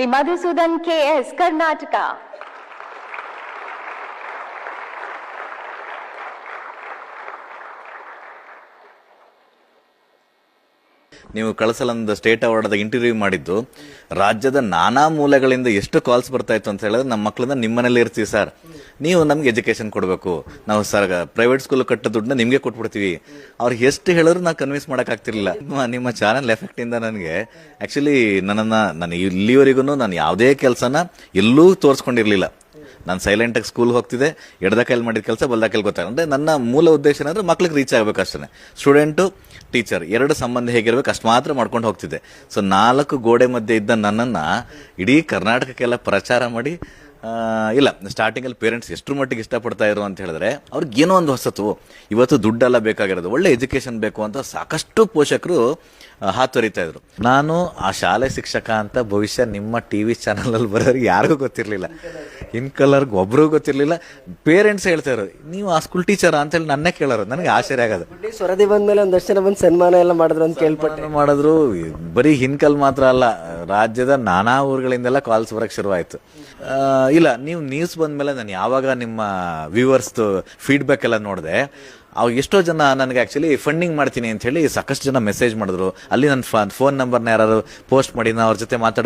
Shri Madhusudan KS Karnataka ನೀವು ಕಳಸಲಂದ state award interview ಮಾಡಿದ್ದು, ರಾಜ್ಯದ ನಾನಾ ಮೂಲೆಗಳಿಂದ ಎಷ್ಟು ಕಾಲ್ಸ್ ಬರ್ತಾ ಇತ್ತು ಅಂತ ಹೇಳಿದ್ರೆ ನಮ್ಮ ಮಕ್ಕಳನ್ನ ನಿಮ್ಮನೇಲಿ ಇರ್ತೀವಿ ಸರ್ ನೀವು ನಮ್ಗೆ ಎಜುಕೇಶನ್ ಕೊಡಬೇಕು. ನಾವು ಸರ್ ಪ್ರೈವೇಟ್ ಸ್ಕೂಲ್ ಕಟ್ಟ ದುಡ್ಡನ್ನ ನಿಮಗೆ ಕೊಟ್ಬಿಡ್ತೀವಿ. ಅವ್ರು ಎಷ್ಟು ಹೇಳಿದ್ರು ನಾವು ಕನ್ವಿನ್ಸ್ ಮಾಡೋಕ್ಕಾಗ್ತಿರ್ಲಿಲ್ಲ ನಿಮ್ಮ ನಿಮ್ಮ ಚಾನಲ್ ಎಫೆಕ್ಟ್ ಇಂದ ನನಗೆ ಆ್ಯಕ್ಚುಲಿ ನನ್ನನ್ನು, ನಾನು ಇಲ್ಲಿವರೆಗೂ ನಾನು ಯಾವುದೇ ಕೆಲಸನ ಎಲ್ಲೂ ತೋರಿಸ್ಕೊಂಡಿರ್ಲಿಲ್ಲ. ನಾನು ಸೈಲೆಂಟ್ ಆಗಿ ಸ್ಕೂಲ್ ಹೋಗ್ತಿದ್ದೆ, ಎಡದ ಕೈಲಿ ಮಾಡಿದ ಕೆಲಸ, ಬಲ್ದ ಕೈಲಿ ಗೊತ್ತಾಗ ಅಂದ್ರೆ ನನ್ನ ಮೂಲ ಉದ್ದೇಶ ಏನಂದ್ರೆ ಮಕ್ಳಿಗೆ ರೀಚ್ ಆಗಬೇಕು ಅಷ್ಟೇ ಸ್ಟೂಡೆಂಟು ಟೀಚರ್ ಎರಡು ಸಂಬಂಧ ಹೇಗಿರ್ಬೇಕು ಅಷ್ಟು ಮಾತ್ರ ಮಾಡ್ಕೊಂಡು ಹೋಗ್ತಿದ್ದೆ. ಸೊ ನಾಲ್ಕು ಗೋಡೆ ಮಧ್ಯೆ ಇದ್ದ ನನ್ನನ್ನ ಇಡೀ ಕರ್ನಾಟಕಕ್ಕೆಲ್ಲ ಪ್ರಚಾರ ಮಾಡಿ ಇಲ್ಲ ಸ್ಟಾರ್ಟಿಂಗ್ ಅಲ್ಲಿ ಪೇರೆಂಟ್ಸ್ ಎಷ್ಟರ ಮಟ್ಟಿಗೆ ಇಷ್ಟಪಡ್ತಾ ಇದ್ರು ಅಂತ ಹೇಳಿದ್ರೆ ಅವ್ರಿಗೇನೋ ಒಂದು ಹೊಸತು. ಇವತ್ತು ದುಡ್ಡೆಲ್ಲ ಬೇಕಾಗಿರೋದು, ಒಳ್ಳೆ ಎಜುಕೇಶನ್ ಬೇಕು ಅಂತ ಸಾಕಷ್ಟು ಪೋಷಕರು ಹಾತೊರಿತಾ ಇದ್ರು. ನಾನು ಆ ಶಾಲೆ ಶಿಕ್ಷಕ ಅಂತ ಭವಿಷ್ಯ ನಿಮ್ಮ ಟಿವಿ ವಿ ಅಲ್ಲಿ ಬರೋರಿಗೆ ಯಾರಿಗೂ ಗೊತ್ತಿರಲಿಲ್ಲ. ಇನ್ ಕಲರ್ಗೆ ಒಬ್ರಿಗೂ ಗೊತ್ತಿರಲಿಲ್ಲ. ಪೇರೆಂಟ್ಸ್ ಹೇಳ್ತಾ ಇರೋದು ನೀವು ಆ ಸ್ಕೂಲ್ ಟೀಚರ್ ಅಂತ ಹೇಳಿ ನನ್ನೇ ಕೇಳೋರು. ನನಗೆ ಆಶ್ಚರ್ಯ ಆಗೋದು. ಸ್ವರದಿ ಬಂದ ಮೇಲೆ ಒಂದಷ್ಟು ಜನ ಬಂದು ಸನ್ಮಾನ ಎಲ್ಲ ಮಾಡಿದ್ರು ಅಂತ ಕೇಳ್ಪಟ್ಟೆ. ಮಾಡಿದ್ರು. ಬರೀ ಹಿನ್ಕಲ್ ಮಾತ್ರ ಅಲ್ಲ ರಾಜ್ಯದ ನಾನಾ ಊರುಗಳಿಂದೆಲ್ಲ ಕಾಲ್ಸ್ ಬರಕ್ ಶುರುವಾಯ್ತು. ಇಲ್ಲ ನೀವು ನ್ಯೂಸ್ ಬಂದ್ಮೇಲೆ ನಾನು ಯಾವಾಗ ನಿಮ್ಮ ವ್ಯೂವರ್ಸ್ದು ಫೀಡ್ಬ್ಯಾಕ್ ಎಲ್ಲ ನೋಡಿದೆ ಅವಾಗ ಎಷ್ಟೋ ಜನ ನನಗೆ ಆಕ್ಚುಲಿ ಫಂಡಿಂಗ್ ಮಾಡ್ತೀನಿ ಅಂತ ಹೇಳಿ ಸಾಕಷ್ಟು ಜನ ಮೆಸೇಜ್ ಮಾಡಿದ್ರು. ಅಲ್ಲಿ ನನ್ನ ಫೋನ್ ನಂಬರ್ನ ಯಾರು ಪೋಸ್ಟ್ ಮಾಡಿ ನಾ ಅವ್ರ ಜೊತೆ ಮಾತಾಡ